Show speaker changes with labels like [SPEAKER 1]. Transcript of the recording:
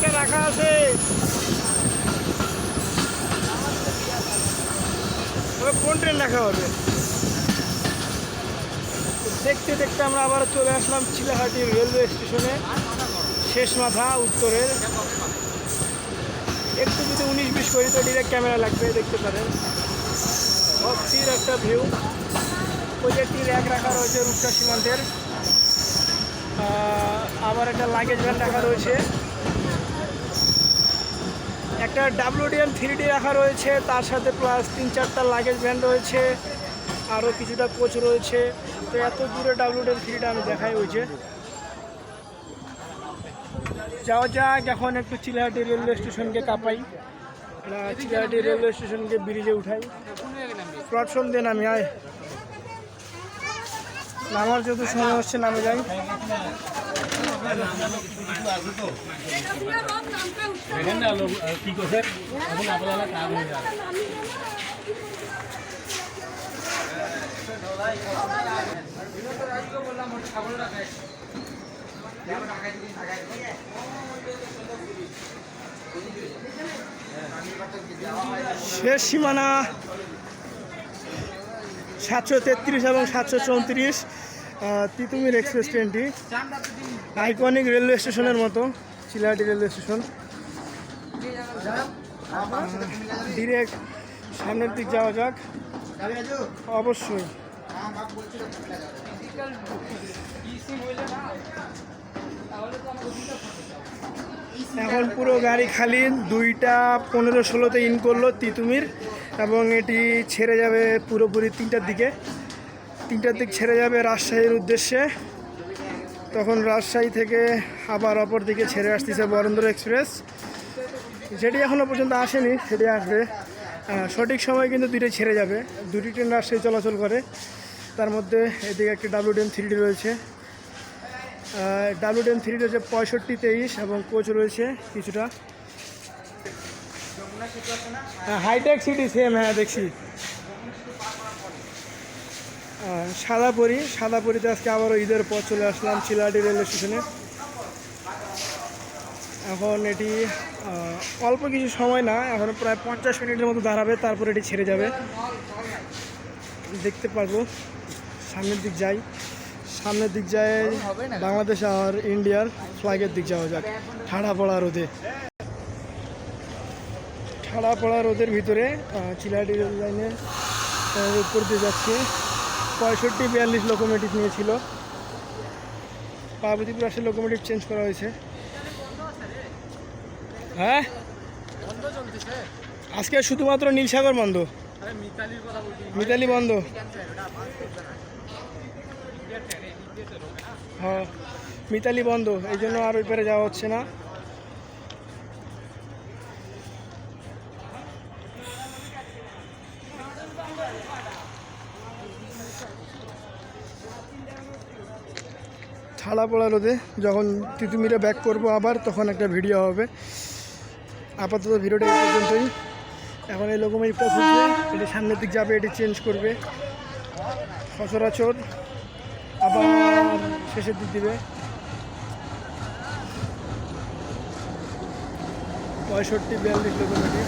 [SPEAKER 1] একটা রাখা আছে? কোন ট্রেন রাখা হবে? দেখতে দেখতে আমরা আবার চলে আসলাম চিলাহাটি রেলওয়ে স্টেশনে শেষ মাথা উত্তরের। একটু যদি উনিশ বিশ করি তো ডিরেক্ট ক্যামেরা লাগবে, দেখতে পারেন। অস্থির একটা ভিউ ওই যে একটি র্যাক রাখা রয়েছে রূপসা সীমান্তের। আবার একটা লাগেজ ভ্যান রাখা রয়েছে। একটা ডাব্লিউডিএম থ্রি ডি রাখা রয়েছে, তার সাথে প্লাস তিন চারটা লাগেজ ভ্যান রয়েছে আরও কিছুটা কোচ রয়েছে। তো এত দূরে ডাব্লিউডিএম থ্রিটা আমি দেখাই হয়েছে যাওয়া যাক, এখন একটু চিলাহাটি রেলওয়ে স্টেশনকে কাপাই। চিলাহাটি রেলওয়ে স্টেশনকে ব্রিজে উঠাই। প্ল্যাটফর্ম দিয়ে নামি, আয়। নামার যত সময় হচ্ছে, নামে যাই।
[SPEAKER 2] এখানে আলো কি করছে এখন কাজ হয়ে যায়
[SPEAKER 1] শেষ সীমানা সাতশো তেত্রিশ এবং সাতশো চৌত্রিশ। তিতুমির এক্সপ্রেস ট্রেনটি। আইকনিক রেলওয়ে স্টেশনের মতো চিলাহাটি রেলওয়ে স্টেশন ডিরেক্ট সামনের দিক যাওয়া যাক। অবশ্যই। এখন পুরো গাড়ি খালি, দুইটা পনেরো ষোলোতে ইন করল তিতুমির, এবং এটি ছেড়ে যাবে পুরোপুরি তিনটার দিকে। তিনটার দিক ছেড়ে যাবে রাজশাহীর উদ্দেশ্যে। তখন রাজশাহী থেকে আবার অপর দিকে ছেড়ে আসতেছে বরেন্দ্র এক্সপ্রেস। যেটি এখনও পর্যন্ত আসেনি, সেটি আসবে। সঠিক সময় কিন্তু দুইটাই ছেড়ে যাবে। দুটি ট্রেন রাজশাহী চলাচল করে। তার মধ্যে এদিকে একটি ডাব্লিউডিএম থ্রি রয়েছে। ডাব্লিউডিএম থ্রি রয়েছে পঁয়ষট্টি তেইশ এবং কোচ রয়েছে কিছুটা। হাইটেক সিটি সেম হ্যাঁ দেখছি। আহ, সাদাপুরি সাদাপুরিতে আজকে আবারও ঈদের পর চলে আসলাম চিলাহাটি রেলওয়ে স্টেশনে। এখন এটি অল্প কিছু সময় না এখন প্রায় পঞ্চাশ মিনিটের মতো দাঁড়াবে তারপর এটি ছেড়ে যাবে। দেখতে পারব সামনের দিক যাই। সামনের দিক যায় বাংলাদেশ আর ইন্ডিয়ার ফ্লাইটের দিক যাওয়া যাক ঠাড়া পড়া রোদে। ঠাড়া পড়া রোদের ভিতরে চিলাহাটি রেল লাইনের উপর দিয়ে যাচ্ছে। পঁয়ষট্টি, বিয়াল্লিশ লোকোমেটিভ নিয়েছিল। পার্বতীপুর আসে লোকোমেটিভ চেঞ্জ করা হয়েছে। হ্যাঁ? আজকে শুধুমাত্র নীলসাগর বন্ধ। মিতালি বন্ধ। হ্যাঁ মিতালি বন্ধ, এই জন্য আর ওই পারে যাওয়া হচ্ছে না। ছাড়া পড়া রোদে যখন তিতুমিরে ব্যাক করব আবার, তখন একটা ভিডিও হবে। আপাতত ভিডিওটা এই পর্যন্তই। এখন এই লোকোমেটিভটা খুলছে, এটি সামনের দিক যাবে, এটি চেঞ্জ করবে। সচরাচর আবার শেষের দিক দিবে। পঁয়ষট্টি, বিয়াল্লিশ লোকোমেটিভ